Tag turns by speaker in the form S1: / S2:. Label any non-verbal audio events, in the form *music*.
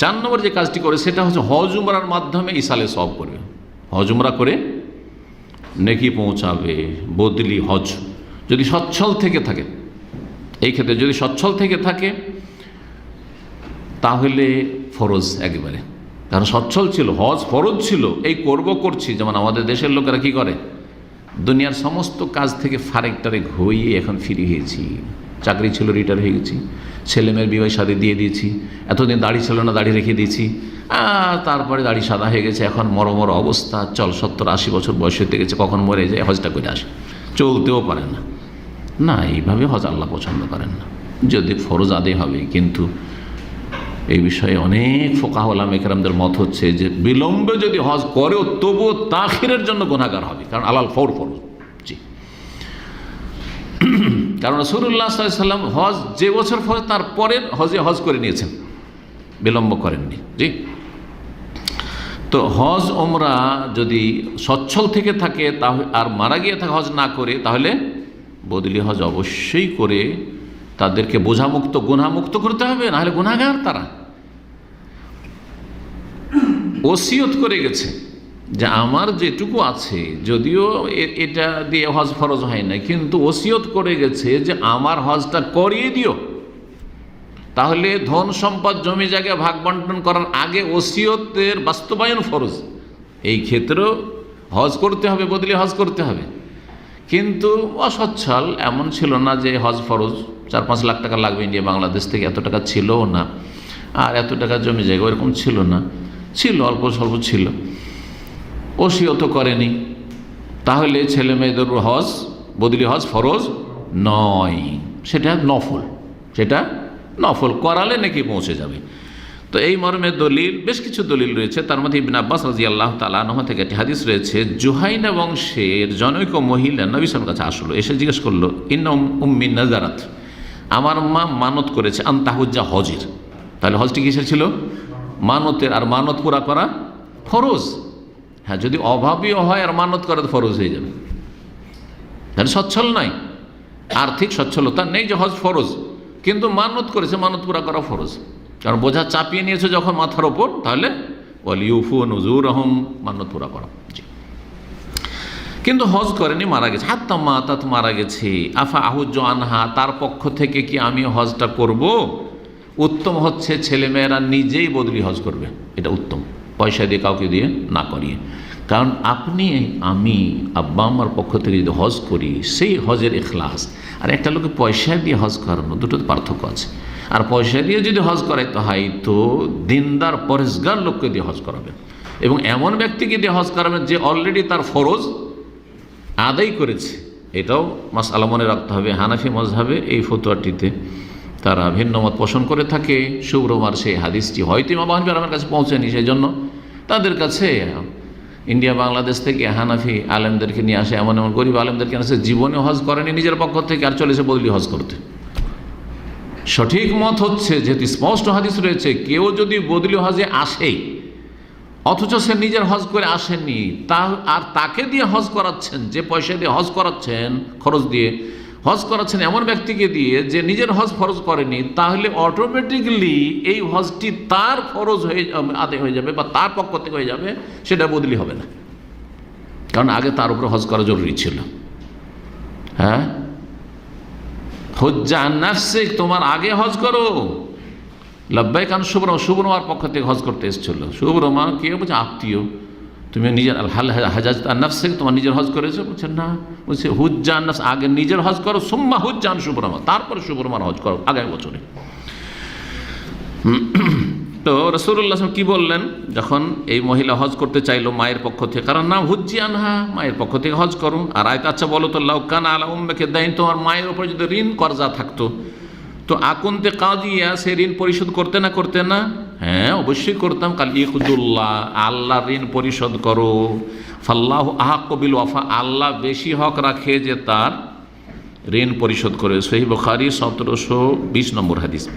S1: চার নম্বর যে কাজটি করে, সেটা হচ্ছে হজ উমরার মাধ্যমে ইসালে সব করবে। হজ উমরা করে নেকি পৌঁছাবে, বদলি হজ। যদি সচ্ছল থেকে থাকে, এই ক্ষেত্রে যদি সচ্ছল থেকে থাকে, তাহলে ফরজ একেবারে। কারণ সচ্ছল ছিল, হজ ফরজ ছিল, এই করব করছি। যেমন আমাদের দেশের লোকেরা কি করে? দুনিয়ার সমস্ত কাজ থেকে ফারেক টারেক হয়ে এখন ফিরে চাকরি ছিল রিটায়ার হয়ে গেছি। ছেলেমেয়ের বিবাহ সাদে দিয়ে দিয়েছি। এতদিন দাড়ি ছিল না, দাড়ি রেখে দিয়েছি। তারপরে দাড়ি সাদা হয়ে গেছে। এখন মর মর অবস্থা, চল সত্তর আশি বছর বয়স হতে গেছে, কখন মরে যায়, হজটা করে আসে। চলতেও পারে না। না, এইভাবে হজ আল্লাহ পছন্দ করেন না। যদি ফরজ আদে হবে, কিন্তু এই বিষয়ে অনেক ফোকাহলাম একরামদের মত হচ্ছে যে, বিলম্বে যদি হজ করেও, তবুও তাখিরের জন্য গুণাগার হবে। কারণ আলাল ফৌর ফরজ। কারণ রসুল্লাহ সাল্লাম হজ যে বছর ফরজ তার পরের হজে হজ করে নিয়েছেন। বিলম্ব করেননি। জি? তো হজ ওমরা যদি সচ্ছল থেকে থাকে, তাহলে আর মারা গিয়ে থাকে হজ না করে, তাহলে বদলি হজ অবশ্যই করে তাদেরকে বোঝামুক্ত গুণামুক্ত করতে হবে, নাহলে গুণাগার তারা। ওসিয়ত করে গেছে। যে আমার যেটুকু আছে, যদিও এটা দিয়ে হজ ফরজ হয় না কিন্তু ওসিয়ত করে গেছে যে আমার হজটা করিয়ে দিও। তাহলে ধন সম্পদ জমি জায়গা ভাগ বন্টন করার আগে ওসিয়তের বাস্তবায়ন ফরজ। এই ক্ষেত্রেও হজ করতে হবে, বদলে হজ করতে হবে। কিন্তু অসচ্ছল এমন ছিল না যে হজ ফরজ, চার পাঁচ লাখ টাকা লাগবে ইন্ডিয়া, বাংলাদেশ থেকে, এত টাকা ছিলও না। আর এত টাকা জমি জায়গা ওরকম ছিল না। ছিল, অল্প স্বল্প ছিল। ওসিয়ত করেনি। তাহলে ছেলে মেয়েদের হজ, বদলি হজ ফরজ নয়। সেটা নফল সেটা নফল। করালে নাকি পৌঁছে যাবে। তো এই মর্মে দলিল, বেশ কিছু দলিল রয়েছে। তার মধ্যে ইবিন আব্বাস রাজি আল্লাহ তালানহ থেকে একটি হাদিস রয়েছে, জুহাইনা বংশের জনৈক মহিলা নবিসের কাছে আসলো, এসে জিজ্ঞেস করল, ইন্না উম্মি নাজারাত, আমার মা মানত করেছে আন্তাহুজ্জা হজের। তাহলে হজটি কিসের ছিল? মানতের। আর মানত পুরা করা ফরজ। হ্যাঁ যদি অভাবীও হয় আর মানত করা তো ফরজ হয়ে যাবে। তাহলে সচ্ছল নয়। আর্থিক সচ্ছলতা নেই যে হজ ফরজ। কিন্তু মানত করেছে, মানত পুরা করা ফরজ। কারণ বোঝা চাপিয়ে নিয়েছে যখন মাথার ওপর, তাহলে বল ইউফু নজুর রহম মানত পুরা করা। কিন্তু হজ করেনি, মারা গেছে। হাত্তা মা তাত মারা গেছে। আফা আহুজ আনহা, তার পক্ষ থেকে কি আমি হজটা করব? উত্তম হচ্ছে ছেলেমেয়েরা নিজেই বদলি হজ করবে। এটা উত্তম। পয়সা দিয়ে কাউকে দিয়ে না করিয়ে। কারণ আপনি, আমি, আব্বা আমার পক্ষ থেকে যদি হজ করি, সেই হজের এখলাস আর একটা লোকে পয়সা দিয়ে হজ করানো, দুটোতে পার্থক্য আছে। আর পয়সা দিয়ে যদি হজ করাইতে হয়, তো দিনদার, পরেশগার লোককে দিয়ে হজ করাবেন এবং এমন ব্যক্তিকে দিয়ে হজ করাবেন যে অলরেডি তার ফরজ আদায় করেছে। এটাও মাস আলা মনে রাখতে হবে, হানাফি মজহাবে এই ফতোয়াটিতে। তারা ভিন্ন মত পোষণ করে থাকে। শুভ্রমার সেই হাদিসটি হয়তো ইমাম আহমদ আমার কাছে পৌঁছেনি সেই জন্য তাদের কাছে ইন্ডিয়া, বাংলাদেশ থেকে হানাফি আলেমদেরকে নিয়ে আসে, এমন এমন গরিব আলেমদেরকে আসে জীবনে হজ করেনি, নিজের পক্ষ থেকে আর চলেছে বদলি হজ করতে। সঠিক মত হচ্ছে, যেহেতু স্পষ্ট হাদিস রয়েছে, কেউ যদি বদলি হজে আসে অথচ সে নিজের হজ করে আসেনি তা আর তাকে দিয়ে হজ করাচ্ছেন, যে পয়সা দিয়ে হজ করাচ্ছেন খরচ দিয়ে হজ করাচ্ছেন এমন ব্যক্তিকে দিয়ে যে নিজের হজ ফরজ করেনি, তাহলে অটোমেটিকলি এই হজটি তার ফরজ হয়ে আদায় হয়ে যাবে বা তার পক্ষ থেকে হয়ে যাবে, সেটা বদলি হবে না। কারণ আগে তার উপরে হজ করা জরুরি ছিল। হ্যাঁ? হজ্জা নাফসিক, তোমার আগে হজ করো। লব্বাই খান শুভ্রমা শুভ্রমার পক্ষ থেকে হজ করতে এসেছিল। শুভ্রমা কে বলছে? আত্মীয়। তুমি নিজের হাল হাজাজ আন্নাফ থেকে তোমার নিজের হজ করেছ? বলছে, না। বলছে, হুজ্জান আন্নাফ আগে নিজের হজ করো, সুম্মা হুজ্জান শুভ্রমা তারপরে শুভ্রমার হজ করো, আগামী বছরে। *clears throat* তো রসুল্লাহ কি বললেন? যখন এই মহিলা হজ করতে চাইলো মায়ের পক্ষ থেকে, কারণ নাম হুজ্জি আনহা মায়ের পক্ষ থেকে হজ করুন। আর আয়ত আচ্ছা বলো তো লাউকান আলা উম্মেকে দেন তোমার মায়ের ওপর যদি ঋণ কর্জা থাকতো, তো আকুন্তে কাজিয়া সে ঋণ পরিশোধ করতে না করতে না হ্যাঁ অবশ্যই করতাম। কাল ইকুদুল্লাহ আল্লাহ ঋণ পরিশোধ করো। ফাল্লাহ আহাক কবিল ওয়াফা, আল্লাহ বেশি হক রাখে যে তার ঋণ পরিশোধ করে। সেই বখারি সতেরোশো বিশ নম্বর হাদিস।